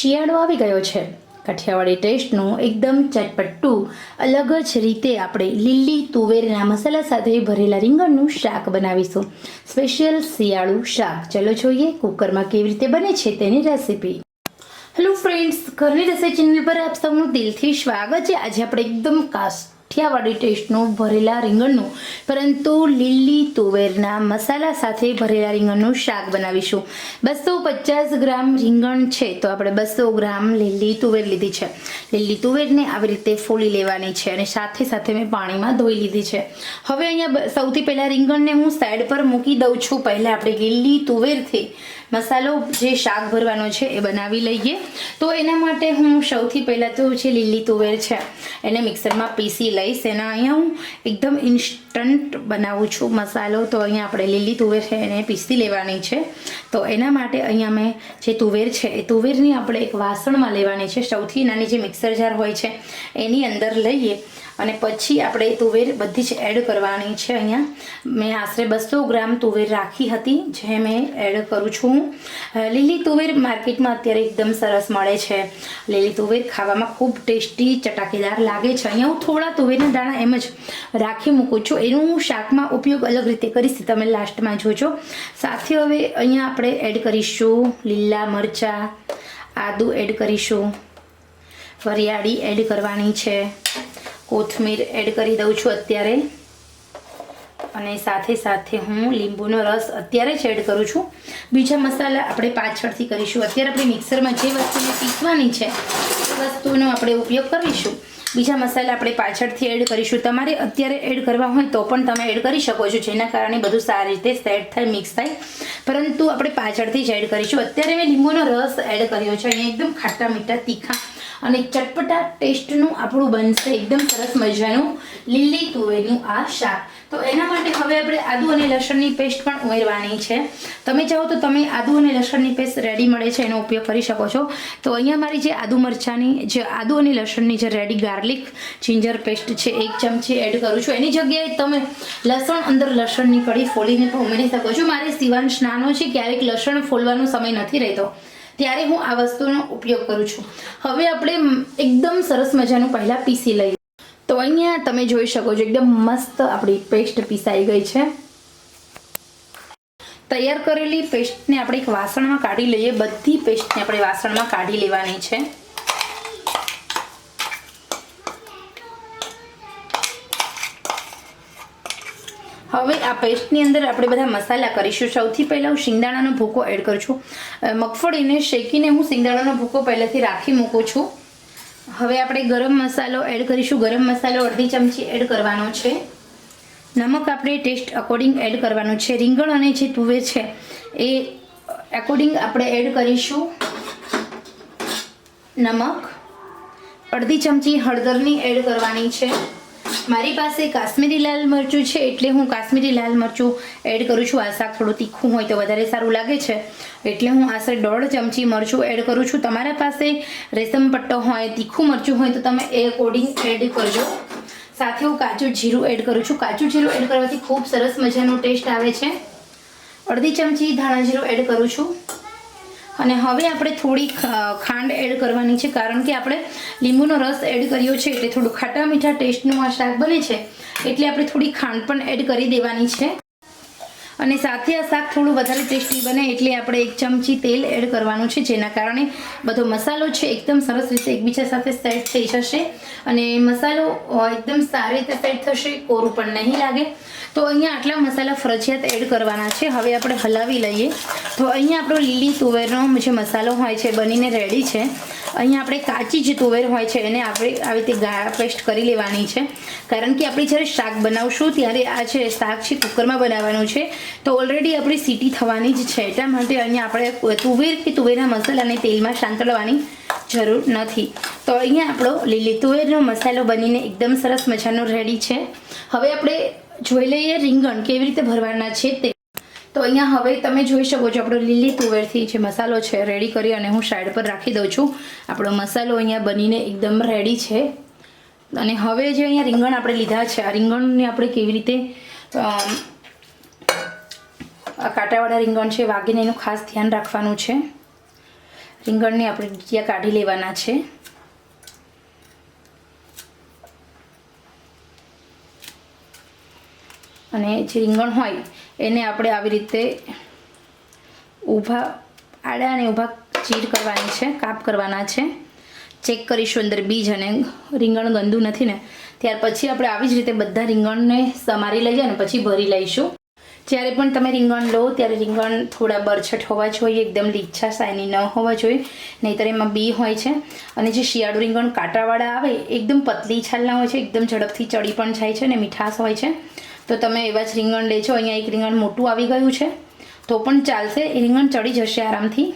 શિયાળો આવી ગયો છે. કાઠિયાવાડી ટેસ્ટનું એકદમ ચટપટું, અલગ જ રીતે આપણે લીલી તુવેરના મસાલા સાથે ભરેલા રીંગણનું શાક બનાવીશું. સ્પેશિયલ શિયાળુ શાક. ચલો જોઈએ કુકરમાં કેવી રીતે બને છે તેની રેસીપી. હેલો ફ્રેન્ડ્સ ઘરની રસોઈ ચેનલ પર આપ સૌનું દિલથી સ્વાગત છે. આજે આપણે એકદમ કાઠિયાવાડી ટેસ્ટનું ભરેલા રીંગણનું. પરંતુ લીલી તુવેરના મસાલા સાથે ભરેલા રીંગણનું શાક બનાવીશું. બસો પચાસ ગ્રામ રીંગણ છે, તો આપણે બસો ગ્રામ લીલી તુવેર લીધી છે. લીલી તુવેરને આવી રીતે ફોલી લેવાની છે અને સાથે સાથે મેં પાણીમાં ધોઈ લીધી છે. હવે અહીંયા સૌથી પહેલાં રીંગણને હું સાઈડ પર મૂકી દઉં છું. પહેલાં આપણે લીલી તુવેરથી મસાલો જે શાક ભરવાનો છે એ બનાવી લઈએ. તો એના માટે હું સૌથી પહેલાં તો જે લીલી તુવેર છે એને મિક્સરમાં પીસી લઈશ. એના અહીંયા હું એકદમ ઇન્સ્ટન્ટ બનાવું છું. મસાલો તો અહીંયા આપણે લીલી તુવેર છે, એને પીસી લેવાની છે. તો એના માટે અહીંયા મેં જે તુવેર છે, એ તુવેરની આપણે એક વાસણમાં લેવાની છે. સૌથી નાની જે મિક્સર જાર હોય છે, એની અંદર લઈએ અને પછી આપણે તુવેર બધી જ એડ કરવાની છે અહીંયા. મેં આશરે બસો ગ્રામ તુવેર રાખી હતી, જે મેં એડ કરું છું. લીલી તુવેર માર્કેટમાં અત્યારે એકદમ સરસ મળે છે. લીલી તુવેર ખાવામાં ખૂબ ટેસ્ટી, ચટાકેદાર લાગે છે. અહીંયા હું થોડા તુવેરના દાણા એમ જ રાખી મૂકું છું. એનું શાકમાં ઉપયોગ અલગ રીતે કરીશ તમે લાસ્ટમાં જોજો. સાથે હવે અહીંયા આપણે એડ કરીશું લીલા મરચાં, આદું એડ કરીશું. વરિયાળી એડ કરવાની છે. કોથમીર એડ કરી દઉં છું અત્યારે. અને સાથે સાથે હું લીંબુનો રસ અત્યારે જ એડ કરું છું. બીજા મસાલા આપણે પાછળથી કરીશું. અત્યારે આપણે મિક્સરમાં જે વસ્તુને પીસવાની છે, એ વસ્તુનો આપણે ઉપયોગ કરીશું. બીજા મસાલા આપણે પાછળથી એડ કરીશું. તમારે અત્યારે એડ કરવા હોય તો પણ તમે એડ કરી શકો છો, જેના કારણે બધું સારી રીતે સેટ થાય, મિક્સ થાય. પરંતુ આપણે પાછળથી જ એડ કરીશું. અત્યારે મેં લીંબુનો રસ એડ કર્યો છે. અહીંયા એકદમ ખાટા, મીઠા, તીખા અને ચટપટા ટેસ્ટનું આપણું બનશે. એકદમ સરસ મજાનું લીલી તુવેરનું આ શાક. તો એના માટે હવે આપણે આદુ અને લસણની પેસ્ટ પણ ઉમેરવાની છે. તમે ચાહો તો તમે આદુ અને લસણની પેસ્ટ રેડી મળે છે, એનો ઉપયોગ કરી શકો છો. તો અહીંયા મારી જે આદુ મરચાંની, જે આદુ અને લસણની જે રેડી ગાર્લિક જિંજર પેસ્ટ છે, એક ચમચી એડ કરું છું. એની જગ્યાએ તમે લસણ અંદર લસણની કડી ફોલીને પણ ઉમેરી શકો છો. મારે સિવાંશ નાનો છે, ક્યારેક લસણ ફોલવાનો સમય નથી રહેતો. ત્યારે હું આ વસ્તુનો ઉપયોગ કરું છું. હવે આપણે એકદમ સરસ મજાનું પહેલાં પીસી લઈએ. તો અહીંયા તમે જોઈ શકો છો, એકદમ મસ્ત આપણી પેસ્ટ પીસાઈ ગઈ છે. તૈયાર કરેલી પેસ્ટને આપણે એક વાસણમાં કાઢી લઈએ. બધી પેસ્ટને આપણે વાસણમાં કાઢી લેવાની છે. હવે આ પેસ્ટની અંદર આપણે બધા મસાલા કરીશું. સૌથી પહેલાં હું શિંગદાણાનો ભૂકો એડ કરું છું. મગફળીને શેકીને હું શિંગદાણાનો ભૂકો પહેલાંથી રાખી મૂકું છું. હવે આપણે ગરમ મસાલો એડ કરીશું. ગરમ મસાલો અડધી ચમચી એડ કરવાનો છે. નમક આપણે ટેસ્ટ અકોર્ડિંગ એડ કરવાનું છે. રીંગણ અને જે તુવેર છે, એ અકોર્ડિંગ આપણે એડ કરીશું. નમક. અડધી ચમચી હળદરની એડ કરવાની છે. મારી પાસે કાશ્મીરી લાલ મરચું છે એટલે હું કાશ્મીરી લાલ મરચું એડ કરું છું. આ શાક થોડું તીખું હોય તો વધારે સારું લાગે છે. એટલે હું આશરે દોઢ ચમચી મરચું એડ કરું છું. તમારા પાસે રેશમ પટ્ટો હોય, તીખું મરચું હોય તો તમે એ અકોર્ડિંગ એડ કરજો. સાથે હું કાચું જીરું એડ કરું છું. કાચું જીરું એડ કરવાથી ખૂબ સરસ મજાનો ટેસ્ટ આવે છે. અડધી ચમચી ધાણા જીરું એડ કરું છું. અને હવે આપણે થોડી ખાંડ એડ કરવાની છે, કારણ કે આપણે લીંબુનો રસ એડ કર્યો છે એટલે થોડું ખાટા મીઠા ટેસ્ટનું આ શાક બને છે, એટલે આપણે થોડી ખાંડ પણ એડ કરી દેવાની છે. અને સાથે આ શાક થોડું વધારે ટેસ્ટી બને એટલે આપણે એક ચમચી તેલ એડ કરવાનું છે, જેના કારણે બધો મસાલો છે એકદમ સરસ રીતે એકબીજા સાથે સેટ થઈ જશે. અને મસાલો એકદમ સારી રીતે સેટ થશે, કોરું પણ નહીં લાગે. તો અહીંયા આટલા મસાલા ફરજિયાત એડ કરવાના છે. હવે આપણે હલાવી લઈએ. તો અહીંયા આપણો લીલી તુવેરનો જે મસાલો હોય છે બનીને રેડી છે. અહીંયા આપણે કાચી જે તુવેર હોય છે, એને આપણે આવી રીતે પેસ્ટ કરી લેવાની છે. કારણ કે આપણે જ્યારે શાક બનાવશું, ત્યારે આ છે શાક છે કુકરમાં બનાવવાનું છે તો ઓલરેડી આપણી સીટી થવાની જ છે. એટલા માટે અહીંયા આપણે તુવેર કે તુવેરના મસાલાને તેલમાં સાંતળવાની જરૂર નથી. તો અહીંયા આપણો લીલી તુવેરનો મસાલો બનીને એકદમ સરસ મજાનો રેડી છે. હવે આપણે જોઈ લઈએ રીંગણ કેવી રીતે ભરવાના છે તે. તો અહીંયા હવે તમે જોઈ શકો છો આપણો લીલી તુવેરથી જે મસાલો છે રેડી કરી અને હું સાઈડ પર રાખી દઉં છું. આપણો મસાલો અહીંયા બનીને એકદમ રેડી છે. અને હવે જે અહીંયા રીંગણ આપણે લીધા છે, આ રીંગણને આપણે કેવી રીતે કાંટાવાળા રીંગણ છે વાગીને એનું ખાસ ધ્યાન રાખવાનું છે. રીંગણને આપણે ડીટિયા કાઢી લેવાના છે. અને જે રીંગણ હોય એને આપણે આવી રીતે ઊભા આડા અને ઊભા ચીર કરવાની છે, કાપ કરવાના છે. ચેક કરીશું અંદર બીજ અને રીંગણ ગંદુ નથી ને. ત્યાર પછી આપણે આવી જ રીતે બધા રીંગણને સમારી લઈએ અને પછી ભરી લઈશું. જ્યારે પણ તમે રીંગણ લો, ત્યારે રીંગણ થોડા બરછટ હોવા જોઈએ, એકદમ લીચ્છા સાયની ન હોવા જોઈએ. નહીંતર એમાં બી હોય છે. અને જે શિયાળુ રીંગણ કાંટાવાળા આવે, એકદમ પતલી છાલના હોય છે, એકદમ ઝડપથી ચડી પણ જાય છે અને મીઠાશ હોય છે. તો તમે એવા જ રીંગણ લેજો, અહીંયા એક રીંગણ મોટું આવી ગયું છે. તો પણ ચાલશે, એ રીંગણ ચડી જશે આરામથી.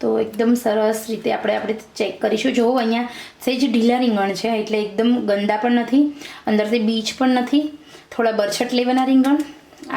તો એકદમ સરસ રીતે આપણે આપણે ચેક કરીશું. જુઓ અહીંયા સહેજ ઢીલા રીંગણ છે, એટલે એકદમ ગંદા પણ નથી, અંદરથી બીજ પણ નથી. થોડા બરછટ લેવાના રીંગણ.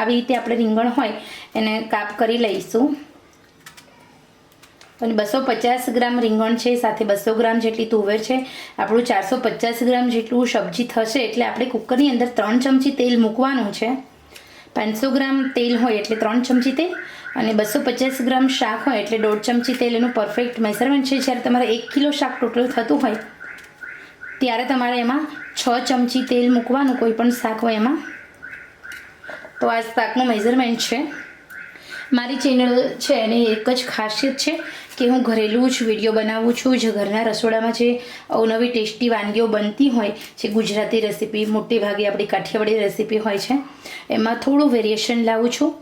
આવી રીતે આપણે રીંગણ હોય એને કાપ કરી લઈશું. અને બસો પચાસ ગ્રામ રીંગણ છે, સાથે બસો ગ્રામ જેટલી તુવેર છે. આપણું ચારસો પચાસ ગ્રામ જેટલું સબ્જી થશે એટલે આપણે કુકરની અંદર ત્રણ ચમચી તેલ મૂકવાનું છે. પાંચસો ગ્રામ તેલ હોય એટલે ત્રણ ચમચી તેલ અને બસો પચાસ ગ્રામ શાક હોય એટલે દોઢ ચમચી તેલ. એનું પરફેક્ટ મેઝરમેન્ટ છે, જ્યારે તમારે એક કિલો શાક ટોટલ થતું હોય, ત્યારે તમારે એમાં છ ચમચી તેલ મૂકવાનું, કોઈ પણ શાક હોય એમાં. તો આ શાકનું મેઝરમેન્ટ છે. મારી ચેનલ છે એની એક જ ખાસિયત છે કે હું ઘરેલું જ વીડિયો બનાવું છું. જે ઘરના રસોડામાં જે અવનવી ટેસ્ટી વાનગીઓ બનતી હોય, જે ગુજરાતી રેસીપી મોટે ભાગે આપણી કાઠિયાવાડી રેસીપી હોય છે, એમાં થોડું વેરિએશન લાવું છું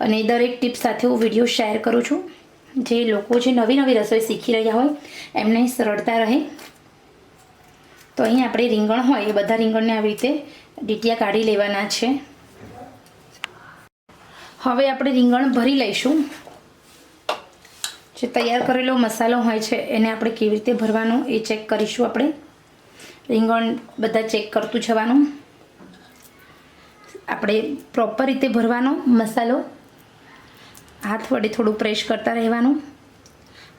અને દરેક ટીપ સાથે હું વીડિયો શેર કરું છું. જે લોકો જે નવી નવી રસોઈ શીખી રહ્યા હોય, એમને સરળતા રહે. તો અહીં આપણે રીંગણ હોય, એ બધા રીંગણને આવી રીતે ડીટિયા કાઢી લેવાના છે. હવે આપણે રીંગણ ભરી લઈશું. જે તૈયાર કરેલો મસાલો હોય છે, એને આપણે કેવી રીતે ભરવાનો એ ચેક કરીશું આપણે. રીંગણ બધા ચેક કરતું જવાનું. આપણે પ્રોપર રીતે ભરવાનો મસાલો. હાથ વડે થોડું પ્રેસ કરતા રહેવાનું.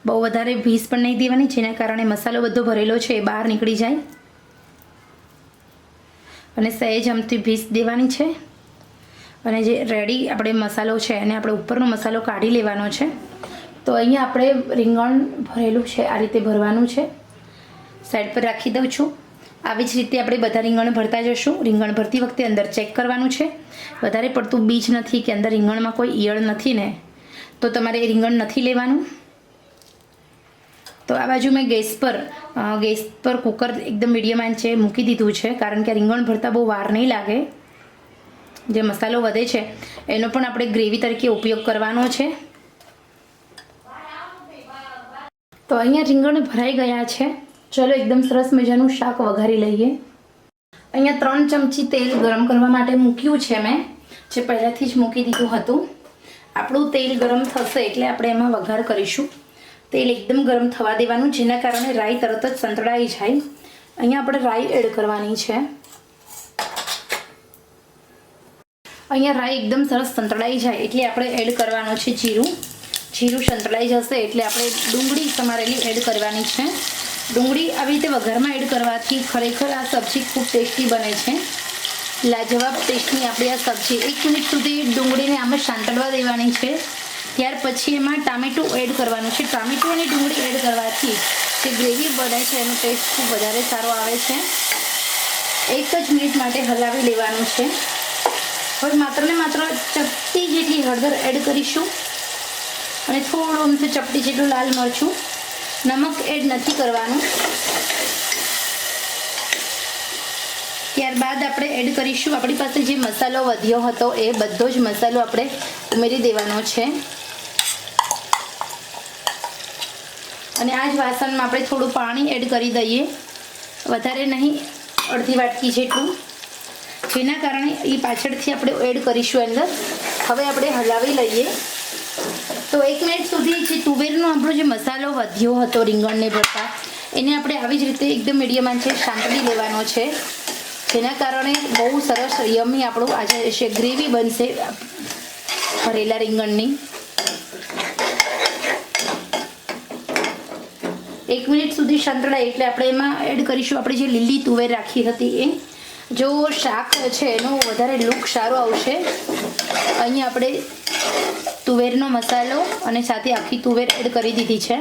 બહુ વધારે ભીસ પણ નહીં દેવાની, જેના કારણે મસાલો બધો ભરેલો છે, એ બહાર નીકળી જાય. અને સહેજ આમથી ભીસ દેવાની છે. અને જે રેડી આપણે મસાલો છે એને આપણે ઉપરનો મસાલો કાઢી લેવાનો છે. તો અહીંયા આપણે રીંગણ ભરેલું છે, આ રીતે ભરવાનું છે. સાઈડ પર રાખી દઉં છું. આવી જ રીતે આપણે બધા રીંગણ ભરતા જશું. રીંગણ ભરતી વખતે અંદર ચેક કરવાનું છે. વધારે પડતું બીજ નથી કે અંદર રીંગણમાં કોઈ ઈયળ નથી ને, તો તમારે રીંગણ નથી લેવાનું. તો આ બાજુ મેં ગેસ પર ગેસ પર કુકર એકદમ મીડિયમ આંચે મૂકી દીધું છે, કારણ કે રીંગણ ભરતા બહુ વાર નહીં લાગે. જે મસાલો વધે છે, એનો પણ આપણે ગ્રેવી તરીકે ઉપયોગ કરવાનો છે. તો અહીંયા રીંગણ ભરાઈ ગયા છે. ચલો એકદમ સરસ મજાનું શાક વઘારી લઈએ. અહીંયા ત્રણ ચમચી તેલ ગરમ કરવા માટે મૂક્યું છે મેં, જે પહેલાંથી જ મૂકી દીધું હતું. આપણું તેલ ગરમ થશે એટલે આપણે એમાં વઘાર કરીશું. તેલ એકદમ ગરમ થવા દેવાનું, જેના કારણે રાઈ તરત જ સંતળાઈ જાય. અહીંયા આપણે રાઈ એડ કરવાની છે. અહીંયા રાઈ એકદમ સરસ સંતળાઈ જાય, એટલે આપણે એડ કરવાનું છે જીરું. જીરું સંતળાઈ જશે, એટલે આપણે ડુંગળી સમારેલી એડ કરવાની છે. ડુંગળી આવી રીતે વઘારમાં એડ કરવાથી ખરેખર આ સબ્જી ખૂબ ટેસ્ટી બને છે. લાજવાબ ટેસ્ટની આપણી આ સબ્જી એક મિનિટ સુધી ડુંગળીને આમાં સાંતળવા દેવાની છે. ત્યાર પછી એમાં ટામેટું એડ કરવાનું છે. ટામેટું અને ડુંગળી એડ કરવાથી જે ગ્રેવી બને છે, એનો ટેસ્ટ ખૂબ વધારે સારો આવે છે. એક જ મિનિટ માટે હલાવી લેવાનું છે. હવે માત્ર ને માત્ર ચપટી જેટલી હળદર એડ કરીશું. અને થોડું અમથું ચપટી જેટલું લાલ મરચું નમક એડ નથી કરવાનું. ત્યારબાદ આપણે એડ કરીશું. આપણી પાસે જે મસાલો વધ્યો હતો, એ બધો જ મસાલો આપણે ઉમેરી દેવાનો છે. અને આ જ વાસણમાં આપણે થોડું પાણી એડ કરી દઈએ. વધારે નહીં, અડધી વાટકી જેટલું. જેના કારણે એ પાછળથી આપણે એડ કરીશું અંદર. હવે આપણે હલાવી લઈએ. તો એક મિનિટ સુધી જે તુવેરનો આપણો જે મસાલો વધ્યો હતો રીંગણને ભરતા, એને આપણે આવી જ રીતે એકદમ મીડિયમ આંચે સાંકળી લેવાનો છે. જેના કારણે બહુ સરસ યમી આપણું આજે છે, ગ્રેવી બનશે ભરેલા રીંગણની. એક મિનિટ સુધી સંતળાય એટલે આપણે એમાં એડ કરીશું. આપણે જે લીલી તુવેર રાખી હતી એ. જો શાક છે, એનો વધારે લુક સારો આવશે. અહીં આપણે તુવેરનો મસાલો અને સાથે આખી તુવેર એડ કરી દીધી છે.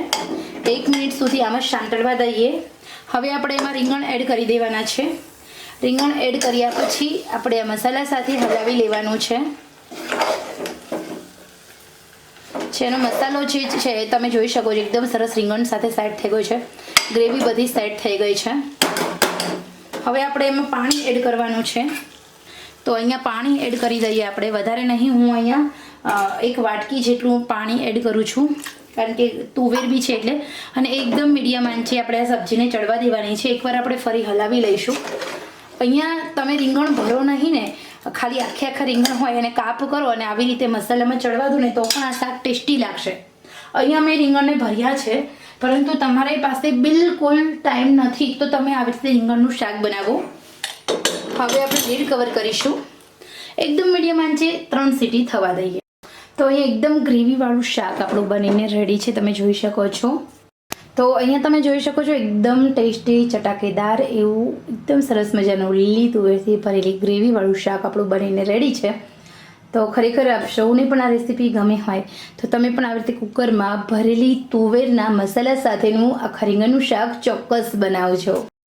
એક મિનિટ સુધી આમાં સાંતળવા દઈએ. હવે આપણે એમાં રીંગણ એડ કરી દેવાના છે. રીંગણ એડ કર્યા પછી આપણે આ મસાલા સાથે હલાવી લેવાનું છે. જેનો મસાલો જે છે એ તમે જોઈ શકો છો. એકદમ સરસ રીંગણ સાથે સેટ થઈ ગયો છે. ગ્રેવી બધી સેટ થઈ ગઈ છે. હવે આપણે એમાં પાણી એડ કરવાનું છે. તો અહીંયા પાણી એડ કરી દઈએ આપણે. વધારે નહીં, હું અહીંયા એક વાટકી જેટલું પાણી એડ કરું છું. કારણ કે તુવેર બી છે એટલે. અને એકદમ મીડિયમ આંચે આપણે આ સબ્જીને ચડવા દેવાની છે. એકવાર આપણે ફરી હલાવી લઈશું. અહીંયા તમે રીંગણ ભરો નહીં ને ખાલી આખે આખા રીંગણ હોય અને કાપ કરો અને આવી રીતે મસાલામાં ચડવા દો ને તો પણ આ શાક ટેસ્ટી લાગશે. અહીંયા મેં રીંગણને ભર્યા છે, પરંતુ તમારી પાસે બિલકુલ ટાઈમ નથી. તો તમે આવી રીતે રીંગણનું શાક બનાવો. હવે આપણે લીડ કવર કરીશું. એકદમ મીડિયમ આંચે ત્રણ સીટી થવા દઈએ. તો અહીંયા એકદમ ગ્રેવીવાળું શાક આપણું બનીને રેડી છે. તમે જોઈ શકો છો. તો અહીંયા તમે જોઈ શકો છો એકદમ ટેસ્ટી ચટાકેદાર એવું એકદમ સરસ મજાનું લીલી તુવેરથી ભરેલી ગ્રેવીવાળું શાક આપણું બનીને રેડી છે. તો ખરેખર આપ સૌને પણ આ રેસીપી ગમે હોય તો તમે પણ આવી રીતે કુકરમાં ભરેલી તુવેરના મસાલા સાથેનું આ ખરીંગનું શાક ચોક્કસ બનાવજો.